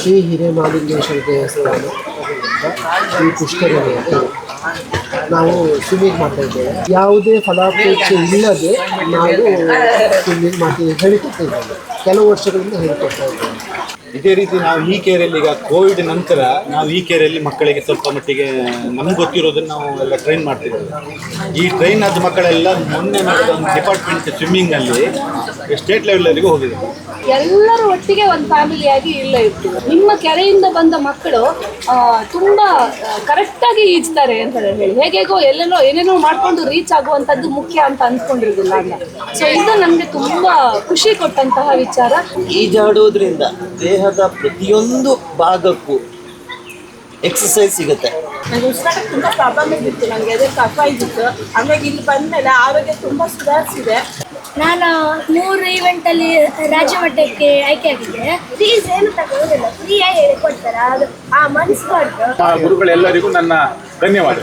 ಶ್ರೀ ಹಿರೇಮಹಾಲಿಂಗೇಶ್ವರ ದೇವಸ್ಥಾನ ಶ್ರೀ ಪುಷ್ಕರಣಿಯಲ್ಲಿ ನಾವು ಸ್ವಿಮ್ಮಿಂಗ್ ಮಾಡ್ತಾ ಇದ್ದೇವೆ. ಯಾವುದೇ ಫಲಾಪೇಕ್ಷೆ ಇಲ್ಲದೆ ನಾವು ಸ್ವಿಮ್ಮಿಂಗ್ ಮಾಡ್ತೀವಿ ಹೇಳಿಕೊಡ್ತಾ ಇದ್ದೇವೆ. ಕೆಲವು ವರ್ಷಗಳಿಂದ ಹೇಳಿಕೊಡ್ತಾ ಇದ್ದೇವೆ. ಇದೇ ರೀತಿ ನಾವು ಈ ಕೇರಲ್ಲಿ ಈಗ ಕೋವಿಡ್ ನಂತರ ನಾವು ಈ ಕೇರಲ್ಲಿ ಮಕ್ಕಳಿಗೆ ಸ್ವಲ್ಪ ಮಟ್ಟಿಗೆ ನಮ್ಗೆ ಗೊತ್ತಿರೋದನ್ನ ನಾವು ಎಲ್ಲ ಟ್ರೈನ್ ಮಾಡ್ತಿದ್ದೇವೆ. ಈ ಟ್ರೈನ್ ಆದ ಮಕ್ಕಳೆಲ್ಲ ಮೊನ್ನೆ ನಡೆದ ಒಂದು ಡಿಪಾರ್ಟ್ಮೆಂಟ್ ಸ್ವಿಮ್ಮಿಂಗ್ನಲ್ಲಿ ಸ್ಟೇಟ್ ಲೆವೆಲ್ವರೆಗೂ ಹೋಗಿದ್ದಾರೆ ಎಲ್ಲರೂ ಒಟ್ಟಿಗೆ ಒಂದು ಫ್ಯಾಮಿಲಿಯಾಗಿ ಇಲ್ಲ ಇರ್ತೀವಿ ನಿಮ್ಮ ಕೆರೆಯಿಂದ ಬಂದ ಮಕ್ಕಳು ತುಂಬ ಕರೆಕ್ಟ್ ಕರೆಕ್ಟಾಗಿ ಈಜ್ತಾರೆ ಅಂತ ಹೇಳಿ. ಹೇಗೇಗೋ ಎಲ್ಲೆಲ್ಲೋ ಏನೇನೋ ಮಾಡ್ಕೊಂಡು ರೀಚ್ ಆಗುವಂಥದ್ದು ಮುಖ್ಯ ಅಂತ ಅಂದ್ಕೊಂಡಿರೋದಿಲ್ಲ ಅಂತ. ಸೊ ಇದು ನಮಗೆ ತುಂಬಾ ಖುಷಿ ಕೊಟ್ಟಂತಹ ವಿಚಾರ. ಈಜಾಡೋದ್ರಿಂದ ದೇಹದ ಪ್ರತಿಯೊಂದು ಭಾಗಕ್ಕೂ ಎಕ್ಸಸೈಸ್ ಸಿಗುತ್ತೆ. ನನಗೆ ಉಸಿರಾಟಕ್ಕೆ ತುಂಬ ಪ್ರಾಬ್ಲಮ್ ಇದ್ದಿತ್ತು ನನಗೆ ಅದೇ ಕಫ ಇದ್ದಿತ್ತು. ಆಮೇಲೆ ಇಲ್ಲಿ ಬಂದಮೇಲೆ ಆರೋಗ್ಯ ತುಂಬ ಸುಧಾರಿಸಿದೆ. ನಾನು ಮೂರು ಈವೆಂಟಲ್ಲಿ ರಾಜ್ಯ ಮಟ್ಟಕ್ಕೆ ಆಯ್ಕೆ ಆಗಿದ್ದೆ. ಫೀಸ್ ಏನು ತಗೊಳ್ಳೋದಿಲ್ಲ ಫ್ರೀಯಾಗಿ ಹೇಳಿಕೊಡ್ತಾರೆ. ಅದು ಆ ಮನಸ್ಸು ಗುರುಗಳೆಲ್ಲರಿಗೂ ನನ್ನ ಧನ್ಯವಾದ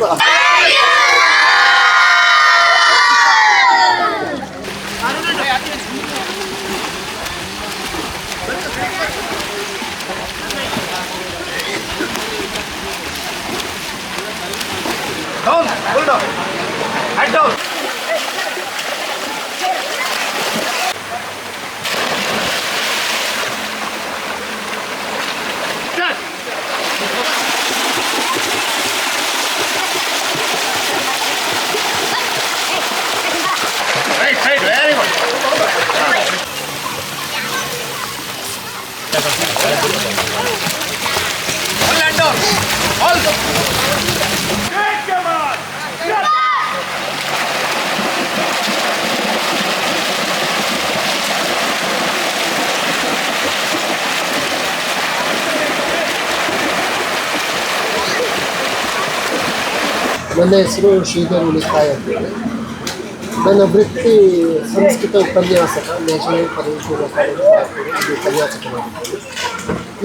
ನನ್ನ ಹೆಸರು ಶ್ರೀಧರ್ ಉಳಿತಾಯ ಅಂತೇಳಿ ನನ್ನ ವೃತ್ತಿ ಸಂಸ್ಕೃತ ಉಪನ್ಯಾಸಕ ನ್ಯಾಷನಲ್ ಕಾಲೇಜು ಉಪನ್ಯಾಸಕನಾಗಿದ್ದೇನೆ.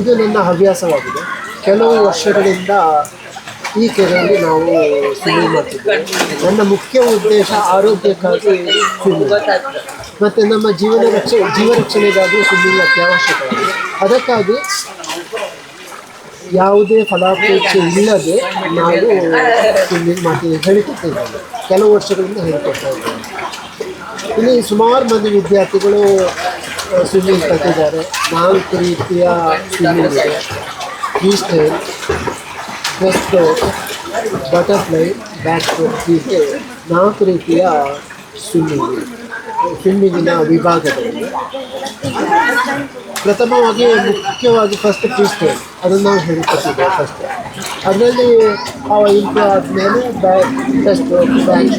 ಇದು ನನ್ನ ಹವ್ಯಾಸವಾಗಿದೆ. ಕೆಲವು ವರ್ಷಗಳಿಂದ ಈ ಕೆರೆಯಲ್ಲಿ ನಾವು ಸ್ವಿಮ್ಮಿಂಗ್ ಮಾಡ್ತಿದ್ದೇವೆ. ನನ್ನ ಮುಖ್ಯ ಉದ್ದೇಶ ಆರೋಗ್ಯಕ್ಕಾಗಿ ಸ್ವಿಮ್ಮಿಂಗ್ ಮತ್ತು ನಮ್ಮ ಜೀವನ ರಕ್ಷ ಜೀವ ರಕ್ಷಣೆಗಾಗಿ ಸ್ವಿಮ್ಮಿಂಗ್ ಅತ್ಯವಶ್ಯಕವಾಗಿದೆ. ಅದಕ್ಕಾಗಿ ಯಾವುದೇ ಫಲಾಪೇಕ್ಷೆ ಇಲ್ಲದೆ ನಾವು ಸ್ವಿಮ್ಮಿಂಗ್ ಮಾಡ್ತೀವಿ ಹೇಳಿಕೊಡ್ತಾ ಇದ್ದೇವೆ ಕೆಲವು ವರ್ಷಗಳಿಂದ ಹೇಳಿಕೊಡ್ತಾ ಇದ್ದೇವೆ ಇಲ್ಲಿ ಸುಮಾರು ಮಂದಿ ವಿದ್ಯಾರ್ಥಿಗಳು ಸ್ವಿಮ್ಮಿಂಗ್ ಕಲ್ತಿದ್ದಾರೆ. ನಾಲ್ಕು ರೀತಿಯ ಸ್ವಿಮ್ಮಿಂಗ್ ಇದೆ. Freestyle breast butterfly back ಹೀಗೆ ನಾಲ್ಕು ರೀತಿಯ ಸ್ವಿಮ್ಮಿಂಗ್ ಇದೆ. ಸ್ವಿಮ್ಮಿಂಗಿನ ವಿಭಾಗದಲ್ಲಿ. ಪ್ರಥಮವಾಗಿ, ಮುಖ್ಯವಾಗಿ ಫಸ್ಟ್ ಫ್ರೀ ಸ್ಟೈಲ್ ಅದನ್ನು ನಾವು ಹೇಳಿಕೊಟ್ಟಿದ್ದೇವೆ ಫಸ್ಟ್ ಅದರಲ್ಲಿ ಅವ ಇಂಪ್ರೂವ್ ಆದಮೇಲೆ ಬ್ಯಾಕ್ ಬ್ರೆಸ್ಟ್ ಬ್ಯಾಕ್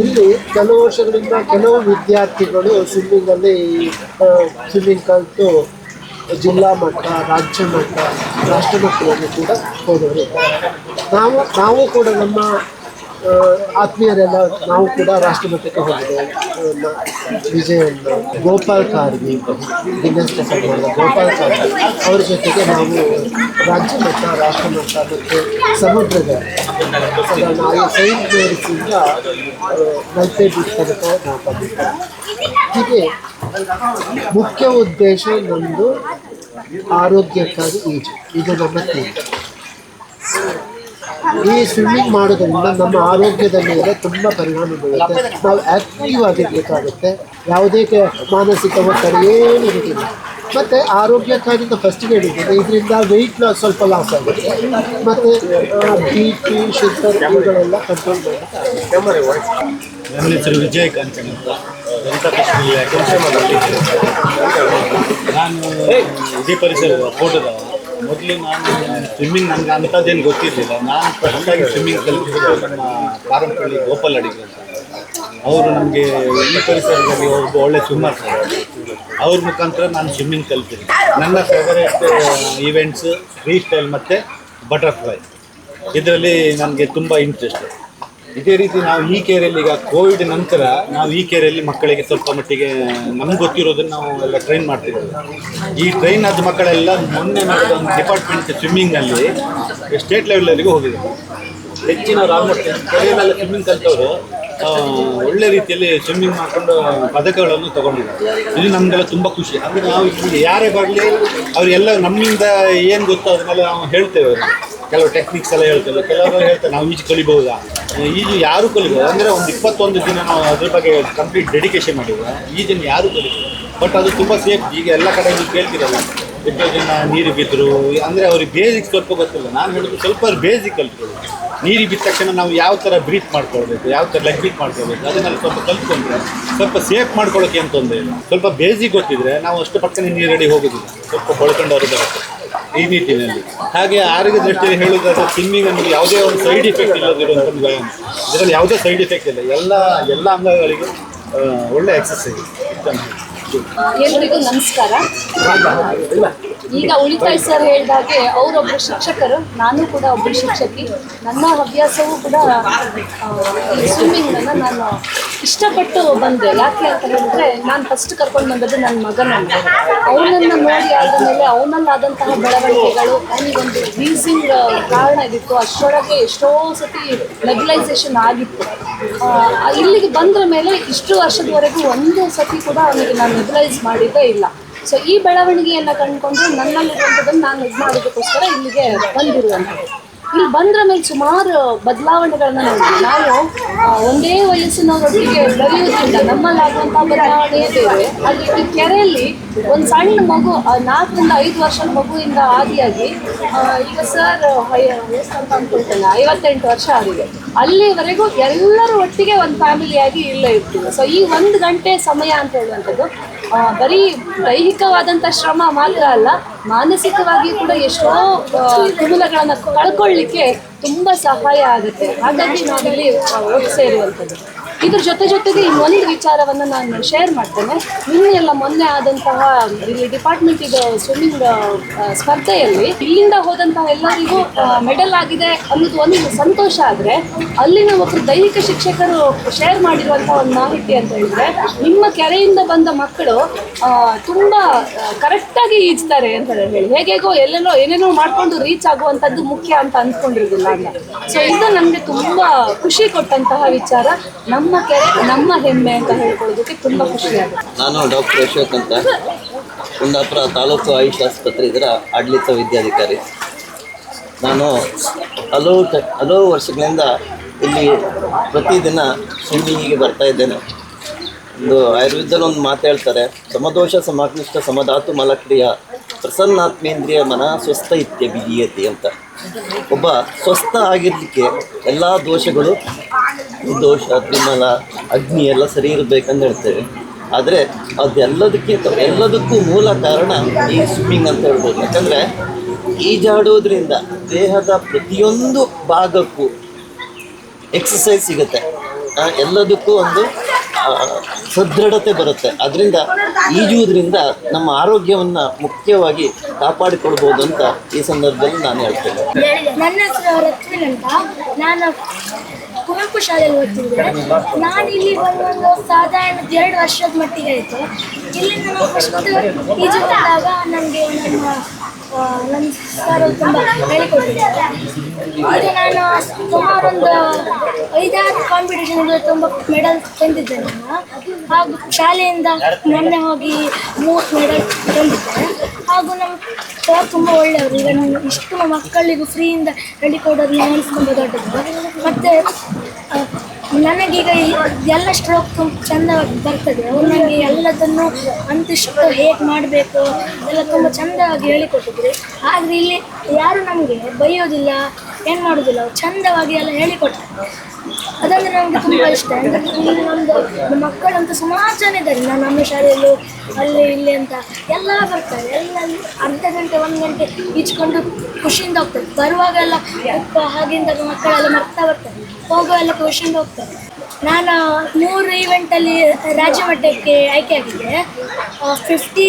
ಇಲ್ಲಿ ಕೆಲವು ವರ್ಷಗಳಿಂದ ಕೆಲವು ವಿದ್ಯಾರ್ಥಿಗಳು ಸ್ವಿಮ್ಮಿಂಗಲ್ಲಿ ಸ್ವಿಮ್ಮಿಂಗ್ ಕಲಿತು ಜಿಲ್ಲಾ ಮಟ್ಟ, ರಾಜ್ಯ ಮಟ್ಟ, ರಾಷ್ಟ್ರ ಮಟ್ಟದಲ್ಲಿ ಕೂಡ ಹೋದವರು. ನಾವು ನಾವು ಕೂಡ ನಮ್ಮ ಆತ್ಮೀಯರೆಲ್ಲ ನಾವು ಕೂಡ ರಾಷ್ಟ್ರಮಟ್ಟಕ್ಕೆ ಹೋಗಿದ್ದೇವೆ. ಆ, ಗೋಪಾಲ್ ಕಾರ್ಗಿ ರೆಕಾರ್ಡ್ ಮಾಡಿದ ಗೋಪಾಲ್ ಕಾರ್ಗಿ ಅವ್ರ ಜೊತೆಗೆ ನಾವು ರಾಜ್ಯ ಮಟ್ಟ ರಾಷ್ಟ್ರ ಮತ್ತು ಸಮುದ್ರದ ನಾವು ಸೈನ್ ಮೇರಿಸಿಂದ ತನಕ ನಾವು ಹೀಗೆ ಮುಖ್ಯ ಉದ್ದೇಶ ನಮ್ಮದು ಆರೋಗ್ಯಕ್ಕಾಗಿ ಈಜು. ಇದು ನಮ್ಮ ಈ ಸ್ವಿಮ್ಮಿಂಗ್ ಮಾಡೋದ್ರಿಂದ ನಮ್ಮ ಆರೋಗ್ಯದ ಮೇಲೆ ತುಂಬ ಪರಿಣಾಮ ಬೀಳುತ್ತೆ ನಾವು ಆ್ಯಕ್ಟಿವ್ ಆಗಿರಬೇಕಾಗುತ್ತೆ ಯಾವುದೇ ಮಾನಸಿಕ ಒತ್ತಡ ಏನು ಇರೋದಿಲ್ಲ ಮತ್ತು ಆರೋಗ್ಯಕ್ಕಾಗಿ ಫಸ್ಟಿಗೆ ಹೇಳಿದ್ದೇನೆ, ಇದರಿಂದ ವೆಯ್ಟ್ ಲಾಸ್ ಸ್ವಲ್ಪ ಲಾಸ್ ಆಗುತ್ತೆ. ಮತ್ತು ಬಿ ಪಿ ಶುಗರ್ ಇವುಗಳೆಲ್ಲ ಕಂಟ್ರೋಲ್ ಮಾಡುತ್ತೆ ವಿಜಯ್ ನಾನು ಪರಿಸರ ಮೊದಲು ನಾನು ಸ್ವಿಮ್ಮಿಂಗ್ ನನಗೆ ಅಂಥದ್ದೇನು ಗೊತ್ತಿರಲಿಲ್ಲ. ನಾನು ಫಸ್ಟಾಗಿ ಸ್ವಿಮ್ಮಿಂಗ್ ಕಲಿತಿದ್ದು ನಮ್ಮ ಪಾರಂಪಳ್ಳಿ ಗೋಪಾಲ್ ಅಡಿಗೆ ಅಂತ. ಅವರು ನಮಗೆ ಈ ಪರಿಸರದಲ್ಲಿ ಒಬ್ಬ ಒಳ್ಳೆ ಸ್ವಿಮ್ಮರ್ ಅವ್ರ ಮುಖಾಂತರ ನಾನು ಸ್ವಿಮ್ಮಿಂಗ್ ಕಲಿತೀನಿ ನನ್ನ ಫೇವರೇಟ್ ಈವೆಂಟ್ಸ್ ಫ್ರೀ ಸ್ಟೈಲ್ ಮತ್ತು ಬಟರ್ಫ್ಲೈ ಇದರಲ್ಲಿ ನನಗೆ ತುಂಬ ಇಂಟ್ರೆಸ್ಟ್ ಇದೇ ರೀತಿ ನಾವು ಈ ಕೇರಲ್ಲಿ ಈಗ ಕೋವಿಡ್ ನಂತರ ನಾವು ಈ ಕೇರಲ್ಲಿ ಮಕ್ಕಳಿಗೆ ಸ್ವಲ್ಪ ಮಟ್ಟಿಗೆ ನಮ್ಗೆ ಗೊತ್ತಿರೋದನ್ನ ನಾವು ಎಲ್ಲ ಟ್ರೈನ್ ಮಾಡ್ತಿದ್ದೇವೆ. ಈ ಟ್ರೈನ್ ಆದ ಮಕ್ಕಳೆಲ್ಲ ಮೊನ್ನೆ ನಡೆದ ಒಂದು ಡಿಪಾರ್ಟ್ಮೆಂಟ್ ಸ್ವಿಮ್ಮಿಂಗಲ್ಲಿ ಸ್ಟೇಟ್ ಲೆವೆಲಲ್ಲಿಗೆ ಹೋಗಿದ್ದಾರೆ. ಹೆಚ್ಚಿನ ಆಲ್ಮೋಸ್ಟ್ ಕೆರೆಯಲ್ಲೆಲ್ಲ ಸ್ವಿಮ್ಮಿಂಗ್ ಕಲಿತವರು ಒಳ್ಳೆ ರೀತಿಯಲ್ಲಿ ಸ್ವಿಮ್ಮಿಂಗ್ ಮಾಡ್ಕೊಂಡು ಪದಕಗಳನ್ನು ತಗೊಂಡಿದ್ದಾರೆ. ಇದು ನಮಗೆಲ್ಲ ತುಂಬ ಖುಷಿ. ಅಂದರೆ ನಾವು ಇಲ್ಲಿ ಯಾರೇ ಬರಲಿ ಅವರೆಲ್ಲ ನಮ್ಮಿಂದ ಏನು ಗೊತ್ತೋ ಅದನ್ನೆಲ್ಲ ನಾವು ಹೇಳ್ತೇವೆ. ಕೆಲವು ಟೆಕ್ನಿಕ್ಸ್ ಎಲ್ಲ ಹೇಳ್ತಾರೆ ಕೆಲವರು ಹೇಳ್ತಾರೆ, ನಾವು ಈಜು ಕಲಿಬಹುದಾ? ಈಜು ಯಾರು ಕಲಿಬಹುದು ಅಂದರೆ ಒಂದು ಇಪ್ಪತ್ತೊಂದು ದಿನ ನಾವು ಅದ್ರ ಬಗ್ಗೆ ಕಂಪ್ಲೀಟ್ ಡೆಡಿಕೇಶನ್ ಮಾಡಿದ್ವಿ. ಈಜನ್ನು ಯಾರು ಕಲಿಬಹುದು ಬಟ್ ಅದು ತುಂಬ ಸೇಫ್ ಈಗ ಎಲ್ಲ ಕಡೆ ನೀವು ಕೇಳ್ತೀರಲ್ಲ. ಎಷ್ಟೋ ನೀರು ಬಿದ್ದರು ಅಂದರೆ ಅವ್ರಿಗೆ ಬೇಸಿಕ್ ಸ್ವಲ್ಪ ಗೊತ್ತಿಲ್ಲ. ನಾನು ಹೇಳೋದು ಸ್ವಲ್ಪ ಅವ್ರು ಬೇಸಿಕ್ ಕಲ್ತ್ಕೊಳ್ಳಿ ನೀರು ಬಿದ್ದ ತಕ್ಷಣ ನಾವು ಯಾವ ಥರ ಬ್ರೀತ್ ಮಾಡ್ಕೊಳ್ಬೇಕು, ಯಾವ ಥರ ಲೆಗ್ ಮಾಡ್ಕೊಳ್ಬೇಕು, ಅದನ್ನೆಲ್ಲ ಸ್ವಲ್ಪ ಕಲ್ತ್ಕೊಂಡ್ರೆ ಸ್ವಲ್ಪ ಸೇಫ್ ಮಾಡ್ಕೊಳ್ಳೋಕೆ ಏನು ತೊಂದರೆ ಇಲ್ಲ. ಸ್ವಲ್ಪ ಬೇಸಿಕ್ ಗೊತ್ತಿದ್ರೆ ನಾವು ಅಷ್ಟು ಪಕ್ಕನೆ ರೆಡಿ ಹೋಗೋದಿಲ್ಲ. ಸ್ವಲ್ಪ ಹೊಳ್ಕೊಂಡವರು ಬರುತ್ತೆ ಈ ನಿಟ್ಟಿನಲ್ಲಿ. ಹಾಗೆ ಆರೋಗ್ಯ ದೃಷ್ಟಿಯಲ್ಲಿ ಹೇಳೋದಾದ್ರೆ ಸ್ವಿಮ್ಮಿಂಗ್ ಅನ್ನೋದು ಯಾವುದೇ ಒಂದು ಸೈಡ್ ಇಫೆಕ್ಟ್ ಇಲ್ಲದಿರುವಂಥ ವ್ಯಾಯಾಮ. ಇದರಲ್ಲಿ ಯಾವುದೇ ಸೈಡ್ ಇಫೆಕ್ಟ್ ಇಲ್ಲ. ಎಲ್ಲ ಎಲ್ಲ ಅಂಗಗಳಿಗೂ ಒಳ್ಳೆ ಎಕ್ಸಸೈಸ್ ಎಲ್ರಿಗೂ ನಮಸ್ಕಾರ. ಈಗ ಉಳಿತಾಯ ಸರ್ ಹೇಳಿದಾಗೆ ಅವರೊಬ್ಬರು ಶಿಕ್ಷಕರು, ನಾನು ಕೂಡ ಒಬ್ಬರು ಶಿಕ್ಷಕಿ. ನನ್ನ ಹವ್ಯಾಸವೂ ಕೂಡ ಸ್ವಿಮ್ಮಿಂಗನ್ನು ನಾನು ಇಷ್ಟಪಟ್ಟು ಬಂದೆ. ಯಾಕೆ ಅಂತ ಹೇಳಿದ್ರೆ, ನಾನು ಫಸ್ಟ್ ಕರ್ಕೊಂಡು ಬಂದದ್ದು ನನ್ನ ಮಗನನ್ನು ಅವನನ್ನು ನೋಡಿ ಆದ ಮೇಲೆ ಅವನಲ್ಲಾದಂತಹ ಬೆಳವಣಿಗೆಗಳು ಅವನಿಗೊಂದು ರೀಸಿಂಗ್ ಕಾರಣ ಆಗಿತ್ತು ಅಷ್ಟರೊಳಗೆ ಎಷ್ಟೋ ಸತಿ ಲೆಗಲೈಸೇಷನ್ ಆಗಿತ್ತು. ಇಲ್ಲಿಗೆ ಬಂದ್ರ ಮೇಲೆ ಇಷ್ಟು ವರ್ಷದವರೆಗೂ ಒಂದು ಸತಿ ಕೂಡ ಅವನಿಗೆ ನಾನು ಲೆಗಲೈಸ್ ಮಾಡಿದ್ದೇ ಇಲ್ಲ. ಸೊ ಈ ಬೆಳವಣಿಗೆಯನ್ನು ಕಂಡುಕೊಂಡು ನನ್ನಲ್ಲಿರುವಂಥದ್ದನ್ನು ನಾನು ಇದು ಮಾಡೋದಕ್ಕೋಸ್ಕರ ಇಲ್ಲಿಗೆ ಬಂದಿರುವಂಥದ್ದು. ಇಲ್ಲಿ ಬಂದ್ರ ಮೇಲೆ ಸುಮಾರು ಬದಲಾವಣೆಗಳನ್ನ ನೋಡಿದ್ವಿ. ನಾವು ಒಂದೇ ವಯಸ್ಸಿನವರೊಟ್ಟಿಗೆ ಬೆಳೆಯೋದ್ರಿಂದ ನಮ್ಮಲ್ಲಾಗುವಂತಹ ಬದಲಾವಣೆ ಬೇರೆ ಅಲ್ಲಿ ಈ ಕೆರೆಯಲ್ಲಿ ಒಂದು ಸಣ್ಣ ಮಗು ನಾಲ್ಕರಿಂದ ಐದು ವರ್ಷದ ಮಗುವಿಂದ ಆದಿಯಾಗಿ ಈಗ ಸರ್ ಅಂತ ಅನ್ಕೊಳ್ತೇನೆ ಐವತ್ತೆಂಟು ವರ್ಷ ಆಗಿದೆ. ಅಲ್ಲಿವರೆಗೂ ಎಲ್ಲರೂ ಒಟ್ಟಿಗೆ ಒಂದು ಫ್ಯಾಮಿಲಿಯಾಗಿ ಇಲ್ಲೇ ಇರ್ತೀವಿ. ಸೊ ಈ ಒಂದು ಗಂಟೆ ಸಮಯ ಅಂತ ಹೇಳುವಂಥದ್ದು ಬರೀ ದೈಹಿಕವಾದಂಥ ಶ್ರಮ ಮಾತ್ರ ಅಲ್ಲ ಮಾನಸಿಕವಾಗಿ ಕೂಡ ಎಷ್ಟೋ ತುಮುಲಗಳನ್ನು ಕಳ್ಕೊಳ್ಳಿಕ್ಕೆ ತುಂಬ ಸಹಾಯ ಆಗುತ್ತೆ. ಹಾಗಾಗಿ ನಾವಿಲ್ಲಿ ಒಟ್ಟು ಸೇರುವಂಥದ್ದು ಇದ್ರ ಜೊತೆ ಜೊತೆಗೆ ಇನ್ನೊಂದು ವಿಚಾರವನ್ನು ನಾನು ಶೇರ್ ಮಾಡ್ತೇನೆ. ನಿನ್ನೆ ಎಲ್ಲ ಮೊನ್ನೆ ಆದಂತಹ ಇಲ್ಲಿ ಡಿಪಾರ್ಟ್ಮೆಂಟ್ ಇದು ಸ್ವಿಮ್ಮಿಂಗ್ ಸ್ಪರ್ಧೆಯಲ್ಲಿ ಇಲ್ಲಿಂದ ಹೋದಂತಹ ಎಲ್ಲರಿಗೂ ಮೆಡಲ್ ಆಗಿದೆ ಅನ್ನೋದು ಒಂದು ಸಂತೋಷ ಆದರೆ ಅಲ್ಲಿನ ಒಬ್ಬರು ದೈಹಿಕ ಶಿಕ್ಷಕರು ಶೇರ್ ಮಾಡಿರುವಂತಹ ಒಂದು ಮಾಹಿತಿ ಅಂತ ಹೇಳಿದ್ರೆ ನಿಮ್ಮ ಕೆರೆಯಿಂದ ಬಂದ ಮಕ್ಕಳು ತುಂಬಾ ಕರೆಕ್ಟ್ ಕರೆಕ್ಟಾಗಿ ಈಜ್ತಾರೆ ಅಂತ ಹೇಳಿ. ಹೇಗೇಗೋ ಎಲ್ಲೆಲ್ಲೋ ಏನೇನೋ ಮಾಡ್ಕೊಂಡು ರೀಚ್ ಆಗುವಂಥದ್ದು ಮುಖ್ಯ ಅಂತ ಅಂದ್ಕೊಂಡಿರೋದಿಲ್ಲ ಅಂತ. ಸೊ ಇದು ನಮಗೆ ತುಂಬಾ ಖುಷಿ ಕೊಟ್ಟಂತಹ ವಿಚಾರ. ನಮ್ಮ ಕೆರೆ, ನಮ್ಮ ಹೆಮ್ಮೆ ಅಂತ ಹೇಳ್ಕೊಳ್ಳೋದಕ್ಕೆ ತುಂಬ ಖುಷಿ ಆಗುತ್ತೆ ನಾನು ಡಾಕ್ಟರ್ ಅಶೋಕ್ ಅಂತ. ಕುಂದಾಪುರ ತಾಲೂಕು ಆಯುಷ್ ಆಸ್ಪತ್ರೆ ಇದರ ಆಡಳಿತ ವಿದ್ಯಾಧಿಕಾರಿ. ನಾನು ಹಲವು ಹಲವು ವರ್ಷಗಳಿಂದ ಇಲ್ಲಿ ಪ್ರತಿದಿನ ಸ್ವಿಮ್ಮಿಂಗಿಗೆ ಬರ್ತಾ ಇದ್ದೇನೆ. ಒಂದು ಆಯುರ್ವೇದದಲ್ಲಿ ಒಂದು ಮಾತು ಹೇಳ್ತಾರೆ, ಸಮದೋಷ ಸಮಾಕ್ಲಿಷ್ಟ ಸಮಧಾತು ಮಲಕ್ರಿಯ ಪ್ರಸನ್ನಾತ್ಮೇಂದ್ರಿಯ ಮನ ಸ್ವಸ್ಥ ಇತ್ಯಭಿಧೀಯತೆ ಅಂತ. ಒಬ್ಬ ಸ್ವಸ್ಥ ಆಗಿರಲಿಕ್ಕೆ ಎಲ್ಲ ದೋಷಗಳು ದೋಷ ತ್ರಿಮಲ ಅಗ್ನಿ ಎಲ್ಲ ಸರಿ ಇರಬೇಕಂತ ಹೇಳ್ತೇವೆ. ಆದರೆ ಅದೆಲ್ಲದಕ್ಕಿಂತ ಎಲ್ಲದಕ್ಕೂ ಮೂಲ ಕಾರಣ ಈ ಸ್ವಿಮ್ಮಿಂಗ್ ಅಂತ ಹೇಳ್ಬೋದು. ಯಾಕಂದರೆ ಈಜಾಡೋದ್ರಿಂದ ದೇಹದ ಪ್ರತಿಯೊಂದು ಭಾಗಕ್ಕೂ ಎಕ್ಸಸೈಸ್ ಸಿಗುತ್ತೆ. ಎಲ್ಲದಕ್ಕೂ ಒಂದು ಸದೃಢತೆ ಬರುತ್ತೆ. ಅದರಿಂದ ಈಜುವುದರಿಂದ ನಮ್ಮ ಆರೋಗ್ಯವನ್ನು ಮುಖ್ಯವಾಗಿ ಕಾಪಾಡಿಕೊಳ್ಬೋದು ಅಂತ ಈ ಸಂದರ್ಭದಲ್ಲಿ ನಾನು ಹೇಳ್ತೇನೆ. ನನ್ನ ಹೆಸರು ಅಂತ ನಾನು ಕುವೆಂಪು ಶಾಲೆಯಲ್ಲಿ ಓದ್ತಿದ್ದೆ. ನಾನು ಇಲ್ಲಿ ಬಂದೊಂದು ಸಾಧಾರಣ ಎರಡು ವರ್ಷದ ಮಟ್ಟಿಗೆ ಆಯಿತು ಇಲ್ಲಿ ನಾನು ಫಸ್ಟ್ ಈಜು ಬಂದಾಗ ನನಗೆ ನನ್ನ ನಮ್ಮ ಸರ್ ತುಂಬ ಹೇಳಿಕೊಟ್ಟಿದ್ದಾರೆ ಈಗ ನಾನು ಸುಮಾರೊಂದು ಐದಾರು ಕಾಂಪಿಟೇಷನ್ಗಳು ತುಂಬ ಮೆಡಲ್ ತಂದಿದ್ದೆ ನಾನು. ಹಾಗೂ ಶಾಲೆಯಿಂದ ಮೊನ್ನೆ ಹೋಗಿ ಮೂರು ಮೆಡಲ್ ತಂದಿದ್ದೆ. ಹಾಗೂ ನಮ್ಮ ಸರ್ ತುಂಬ ಒಳ್ಳೆಯವರು. ಈಗ ನಾನು ಇಷ್ಟು ಮಕ್ಕಳಿಗೂ ಫ್ರೀಯಿಂದ ಹೇಳಿಕೊಡೋದು ನಾನು ಅನಿಸ್ಕೊಂಡು ದೊಡ್ಡದು. ಮತ್ತು ನನಗೀಗ ಎಲ್ಲ ಸ್ಟ್ರೋಕ್ ತುಂಬ ಚೆಂದ ಬರ್ತದೆ. ಅವ್ರು ನನಗೆ ಎಲ್ಲದನ್ನು ಅಂತಿಷ್ಟು ಹೇಗೆ ಮಾಡಬೇಕು ಎಲ್ಲ ತುಂಬ ಚೆಂದವಾಗಿ ಹೇಳಿಕೊಟ್ಟಿದ್ರು. ಆದರೆ ಇಲ್ಲಿ ಯಾರು ನಮಗೆ ಬೈಯೋದಿಲ್ಲ, ಏನು ಮಾಡೋದಿಲ್ಲ. ಚೆಂದವಾಗಿ ಎಲ್ಲ ಹೇಳಿಕೊಡ್ತಾರೆ ಅದಂದ್ರೆ ನನಗೆ ತುಂಬ ಇಷ್ಟ. ಅಂದ್ರೆ ಇಲ್ಲಿ ನಮ್ಮದು ನಮ್ಮ ಮಕ್ಕಳಂತೂ ಸುಮಾರು ಜನ ಇದ್ದಾರೆ ನಾನು ನಮ್ಮ ಶಾಲೆಯಲ್ಲೂ ಅಲ್ಲಿ ಇಲ್ಲಿ ಅಂತ ಎಲ್ಲ ಬರ್ತಾರೆ ಎಲ್ಲ ಅರ್ಧ ಗಂಟೆ ಒಂದು ಗಂಟೆ ಈಚ್ಕೊಂಡು ಖುಷಿಯಿಂದ ಹೋಗ್ತಾರೆ ಬರುವಾಗ ಎಲ್ಲ ಉಪ್ಪ ಹಾಗಿಂದ ಮಕ್ಕಳೆಲ್ಲ ಮರ್ತಾ ಬರ್ತಾರೆ ಹೋಗುವೆಲ್ಲ ಖುಷಿಯಿಂದ ಹೋಗ್ತಾರೆ ನಾನು ಮೂರು ಈವೆಂಟಲ್ಲಿ ರಾಜ್ಯ ಮಟ್ಟಕ್ಕೆ ಆಯ್ಕೆ ಆಗಿದ್ದೆ. ಫಿಫ್ಟಿ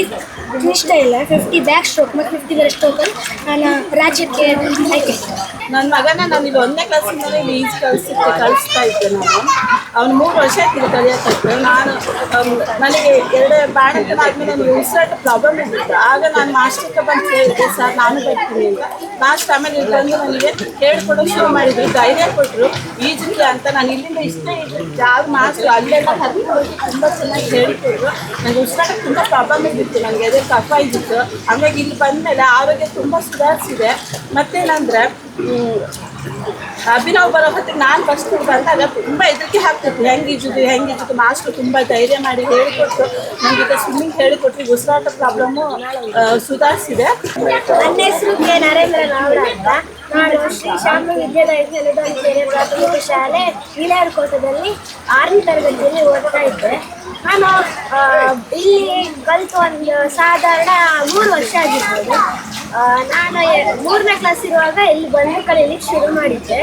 ಇಷ್ಟ ಇಲ್ಲ. ಫಿಫ್ಟಿ ಬ್ಯಾಕ್ ಸ್ಟ್ರೋಕ್ ಮತ್ತು ಫಿಫ್ಟಿ ಬೇರೆ ಸ್ಟ್ರೋಕಲ್ಲಿ ನಾನು ರಾಜ್ಯಕ್ಕೆ ಆಯ್ಕೆ ಆಗಿದ್ದೆ. ನನ್ನ ಮಗನ ನಾನು ಇಲ್ಲಿ ಒಂದನೇ ಕ್ಲಾಸಿಂದಲೇ ಇಲ್ಲಿ ಈಜು ಕಲಿಸಕ್ಕೆ ಕಲಿಸ್ತಾ ಇದ್ದೆ ನಾನು. ಅವ್ನು ಮೂರು ವರ್ಷ ಆಯ್ತು ಕಲಿಯೋಕ್ಕೆ ನಾನು ನನಗೆ ಎರಡು ಬಾಣಂತನ ಆದ್ಮೇಲೆ ನನಗೆ ಉಸಿರಾಟ ಪ್ರಾಬ್ಲಮ್ ಇದ್ದಿತ್ತು. ಆಗ ನಾನು ಮಾಸ್ಟರ್ ಬಂದು ಕೇಳಿದ್ದೆ ಸರ್, ನಾನು ಬರ್ತೀನಿ ಅಂತ. ಲಾಸ್ಟ್ ಆಮೇಲೆ ಇಲ್ಲಿ ಬಂದು ನನಗೆ ಹೇಳ್ಕೊಡೋಕೆ ಶುರು ಮಾಡಿದ್ರು. ಧೈರ್ಯ ಕೊಟ್ಟರು ಈಜಿಲ್ಲ ಅಂತ ನಾನು ಇಲ್ಲಿಂದ ಇಷ್ಟ ಇಷ್ಟೇ ಯಾವ ಮಾಸ್ಟರ್ ಅಲ್ಲೆಲ್ಲ ಹೋಗಿ ತುಂಬ ಚೆನ್ನಾಗಿ ಹೇಳಿಕೊಟ್ರು. ನನಗೆ ಉಸಿರಾಟ ತುಂಬ ಪ್ರಾಬ್ಲಮ್ ಇದ್ದಿತ್ತು. ನನಗೆ ಅದೇ ಕಫ ಇದ್ದಿತ್ತು. ಹಾಗಾಗಿ ಇಲ್ಲಿ ಬಂದಮೇಲೆ ಆರೋಗ್ಯ ತುಂಬ ಸುಧಾರಿಸಿದೆ. ಮತ್ತೇನಂದ್ರೆ ಅಭಿನವ್ ಬರೋ ಹೊತ್ತಿಗೆ ನಾನು ಫಸ್ಟ್ ಬಂದಾಗ ತುಂಬ ಹೆದರಿಕೆ ಹಾಕ್ತಿತ್ತು ಹೆಂಗೆ ಈಜುದು ಹೆಂಗೆ ಈಜುದು ಮಾಸ್ಟ್ರು ತುಂಬ ಧೈರ್ಯ ಮಾಡಿ ಹೇಳಿಕೊಟ್ಟು ನನಗೆ ಸ್ವಿಮ್ಮಿಂಗ್ ಹೇಳಿಕೊಟ್ಟು ಉಸಿರಾಟ ಪ್ರಾಬ್ಲಮ್ಮು ಸುಧಾರಿಸಿದೆ. ನನ್ನ ಹೆಸರು ಕೆ. ನರೇಂದ್ರ ಅಂತ. ನಾನು ಶ್ರೀ ಶಾಮ ವಿದ್ಯಾಲಯದಲ್ಲಿ ಶಾಲೆ ಪ್ರಾಥಮಿಕ ಶಾಲೆ ಕೋಟದಲ್ಲಿ ಆರನೇ ತರಗತಿಯಲ್ಲಿ ಓದ್ತಾ ಇದ್ದೆ. ನಾನು ಇಲ್ಲಿ ಕಲಿತು ಒಂದು ಸಾಧಾರಣ ಮೂರು ವರ್ಷ ಆಗಿರ್ಬೋದು. ನಾನು ಮೂರನೇ ಕ್ಲಾಸ್ ಇರುವಾಗ ಇಲ್ಲಿ ಬಂದು ಕಲೀಲಿಕ್ಕೆ ಶುರು ಮಾಡಿದ್ದೆ.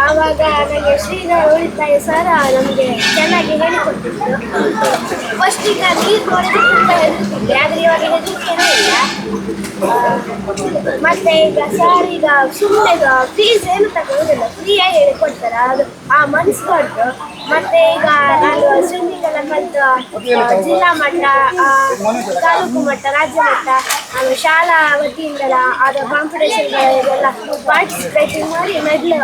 ಆವಾಗ ನನಗೆ ಶ್ರೀಧರ್ ಉಳಿತಾಯ ಸರ್ ನಮಗೆ ಚೆನ್ನಾಗಿ ಹೇಳಿಕೊಟ್ಟಿದ್ರು. ಫಸ್ಟಿಗೆ ನೀರು ನೋಡಿದ್ರೆ ತುಂಬ ಹೆದರ್ತಿದ್ದೆ, ಆದರೆ ಇವಾಗ ಹೆದರಿಕೆನೂ ಇಲ್ಲ. ಮತ್ತೆ ಈಗ ಸರ್ ಈಗ ಸುಮ್ಮನೆ ಫೀಸ್ ಏನು ತಗೊಳ್ಳೋದಿಲ್ಲ ಫ್ರೀಯಾಗಿ ಹೇಳಿಕೊಡ್ತಾರೆ. ಅದು ಆ ಮನಸ್ಸು ಕೊಟ್ಟು ಮತ್ತೆ ಈಗ ನಾನು ಸ್ವಿಮ್ಮಿಂಗ್ ಎಲ್ಲ ಕಲಿತು ಜಿಲ್ಲಾ ಮಟ್ಟ ತಾಲೂಕು ಮಟ್ಟ, ರಾಜ್ಯ ಮಟ್ಟ ಆಮೇಲೆ ಶಾಲಾ ವತಿಯಿಂದೆಲ್ಲ ಆದ ಕಾಂಪಿಟೇಷನ್ಗಳಿಗೆಲ್ಲ ಪಾರ್ಟಿಸಿಪೇಟ್ ಮಾಡಿ ಮೆಡ್ಲ್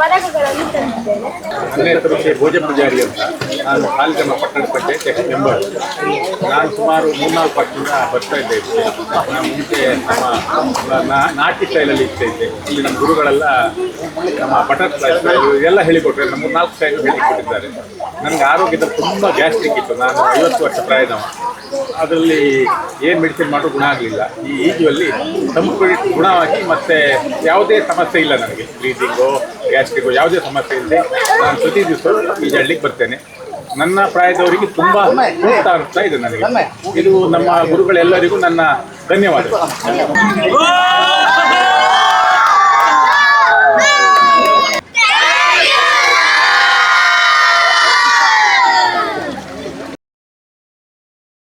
ಪದಕಗಳನ್ನು ತಂದಿದ್ದೇನೆ. ನನ್ನ ಭೋಜ ಪೂಜಾರಿ ಅಂತ. ನಾನು ಕಾಲಿಕಮ್ಮ ಪಟ್ಟಣ ಪಂಚಾಯತ್ ಮೆಂಬರ್ ನಾನು ಸುಮಾರು ಮೂರ್ನಾಲ್ಕು ವರ್ಷದಿಂದ ಬರ್ತಾ ಇದ್ದೆ. ನಮ್ಮ ಮುಂಚೆ ನಮ್ಮ ನಾಟಿ ಸ್ಟೈಲಲ್ಲಿ ಇರ್ತಾ ಇದ್ದೆ ಇಲ್ಲಿ. ನಮ್ಮ ಗುರುಗಳೆಲ್ಲ ನಮ್ಮ ಬಟರ್ ಸ್ಟೈಲು ಎಲ್ಲ ಹೇಳಿಕೊಟ್ರೆ. ನಮ್ಮ ಮೂರ್ನಾಲ್ಕು ಸ್ಟೈಲ್ ಹೇಳಿಕೊಟ್ಟಿದ್ದಾರೆ. ನನಗೆ ಆರೋಗ್ಯದ ತುಂಬ ಗ್ಯಾಸ್ಟ್ರಿಕ್ ಇತ್ತು. ನಾನು ಐವತ್ತು ವರ್ಷ ಪ್ರಾಯದವ ಅದರಲ್ಲಿ ಏನು ಮೆಡಿಸಿನ್ ಮಾಡೋ ಗುಣ ಆಗಲಿಲ್ಲ. ಈ ಈಜುವಲ್ಲಿ ಸಂಪೂರ್ಣ ಗುಣವಾಗಿ ಮತ್ತೆ ಯಾವುದೇ ಸಮಸ್ಯೆ ಇಲ್ಲ ನನಗೆ. ಬ್ರೀದಿಂಗು ಗ್ಯಾಸ್ಟ್ರಿಕ್ಕು ಯಾವುದೇ ಸಮಸ್ಯೆ ಇಲ್ಲದೆ ನಾನು ಪ್ರತಿ ದಿವಸ ಈಜಾಡ್ಲಿಕ್ಕೆ ಬರ್ತೇನೆ. ನನ್ನ ಪ್ರಾಯದವರಿಗೆ ತುಂಬ ಸೂಕ್ತ ಅನಿಸ್ತಾ ಇದೆ ನನಗೆ. ಇದು ನಮ್ಮ ಗುರುಗಳೆಲ್ಲರಿಗೂ ನನ್ನ ಧನ್ಯವಾದ.